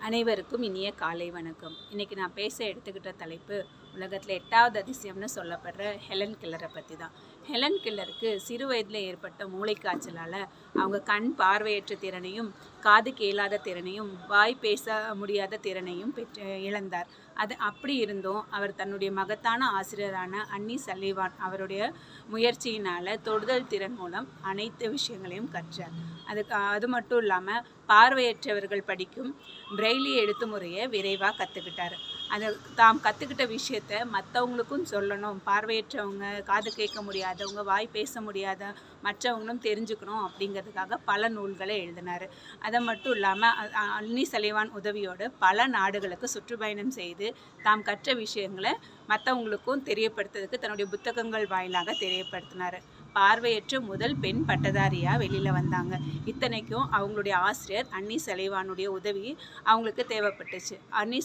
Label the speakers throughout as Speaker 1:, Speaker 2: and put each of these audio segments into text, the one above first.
Speaker 1: அனைவருக்கும் இனிய காலை வணக்கம். இன்றைக்கி நான் பேச எடுத்துக்கிட்ட தலைப்பு உலகத்தில் எட்டாவது அதிசயம்னு சொல்லப்படுற ஹெலன் கில்லரை பற்றி தான் ஹெலன் கில்லருக்கு சிறு வயதில் ஏற்பட்ட மூளைக்காய்ச்சலால் அவங்க கண் பார்வையற்ற திறனையும் காது கேளாத திறனையும் வாய் பேச முடியாத திறனையும் பெற்று இழந்தார். அது அப்படி இருந்தும் அவர் தன்னுடைய மகத்தான ஆசிரியரான அன்னி சல்லிவான் அவருடைய முயற்சியினால் தொடுதல் திறன் மூலம் அனைத்து விஷயங்களையும் கற்றார். அதுக்கு அது மட்டும் இல்லாமல் பார்வையற்றவர்கள் படிக்கும் பிரெய்லி எழுத்து முறையை விரைவாக கற்றுக்கிட்டார் அதை தாம் கற்றுக்கிட்ட விஷயத்த மற்றவங்களுக்கும் சொல்லணும் பார்வையற்றவங்க காது கேட்க முடியாதவங்க வாய் பேச முடியாத மற்றவங்களும் தெரிஞ்சுக்கணும் அப்படிங்கிறதுக்காக பல நூல்களை எழுதினார். அதை மட்டும் இல்லாமல் அன்னி சலைவான் உதவியோடு பல நாடுகளுக்கு சுற்றுப்பயணம் செய்து தாம் கற்ற விஷயங்களை மற்றவங்களுக்கும் தெரியப்படுத்துறதுக்கு தன்னுடைய புத்தகங்கள் வாயிலாக தெரியப்படுத்தினார். பார்வையற்ற முதல் பெண் பட்டதாரியாக வெளியில் வந்தாங்க. இத்தனைக்கும் அவங்களுடைய ஆசிரியர் அன்னி சலைவானுடைய உதவி அவங்களுக்கு தேவைப்பட்டுச்சு. அன்னி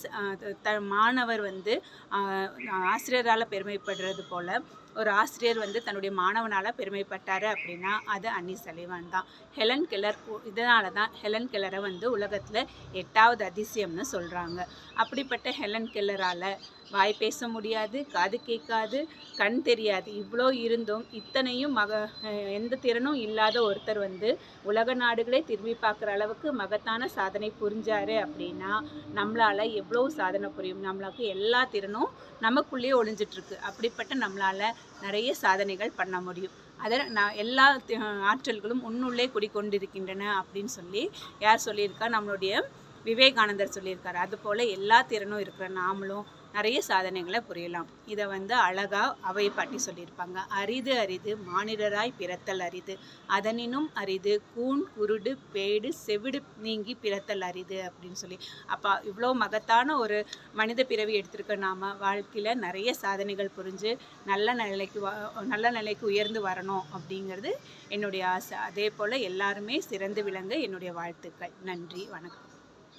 Speaker 1: த மாணவர் வந்து ஆசிரியரால் பெருமைப்படுறது போல் ஒரு ஆசிரியர் வந்து தன்னுடைய மாணவனால் பெருமைப்பட்டார் அப்படின்னா அது அன்னி சலைவான் தான். ஹெலன் கெல்லர் இதனால தான் ஹெலன் கெல்லரை வந்து உலகத்தில் எட்டாவது அதிசயம்னு சொல்கிறாங்க அப்படிப்பட்ட ஹெலன் கெல்லரால் வாய் பேச முடியாது காது கேட்காது கண் தெரியாது. இவ்வளோ இருந்தும் இத்தனையும் மக எந்த திறனும் இல்லாத ஒருத்தர் வந்து உலக நாடுகளே திரும்பி பார்க்குற அளவுக்கு மகத்தான சாதனை புரிஞ்சாரு அப்படின்னா நம்மளால் எவ்வளோ சாதனை புரியும்? நம்மளுக்கு எல்லா திறனும் நமக்குள்ளேயே ஒளிஞ்சிட்ருக்கு அப்படிப்பட்ட நம்மளால் நிறைய சாதனைகள் பண்ண முடியும். அதை நான் எல்லா ஆற்றல்களும் உன்னுள்ளே குடிக்கொண்டிருக்கின்றன அப்படின்னு சொல்லி யார் சொல்லியிருக்கா? நம்மளுடைய விவேகானந்தர் சொல்லியிருக்காரு. அதுபோல் எல்லா திறனும் இருக்கிற நாமளும் நிறைய சாதனைகளை புரியலாம். இதை வந்து அழகாக அவை பாட்டி சொல்லியிருப்பாங்க. அரிது அரிது மானிடராய் பிறத்தல் அரிது. அதனினும் அரிது கூன் குருடு பேடு செவிடு நீங்கி பிறத்தல் அரிது அப்படின்னு சொல்லி. அப்போ இவ்வளோ மகத்தான ஒரு மனித பிறவி எடுத்திருக்க நாம வாழ்க்கையில் நிறைய சாதனைகள் புரிஞ்சு நல்ல நிலைக்கு நல்ல நிலைக்கு உயர்ந்து வரணும் அப்படிங்கிறது என்னுடைய ஆசை. அதே போல் எல்லாருமே சிறந்து விளங்க என்னுடைய வாழ்த்துக்கள். நன்றி வணக்கம்.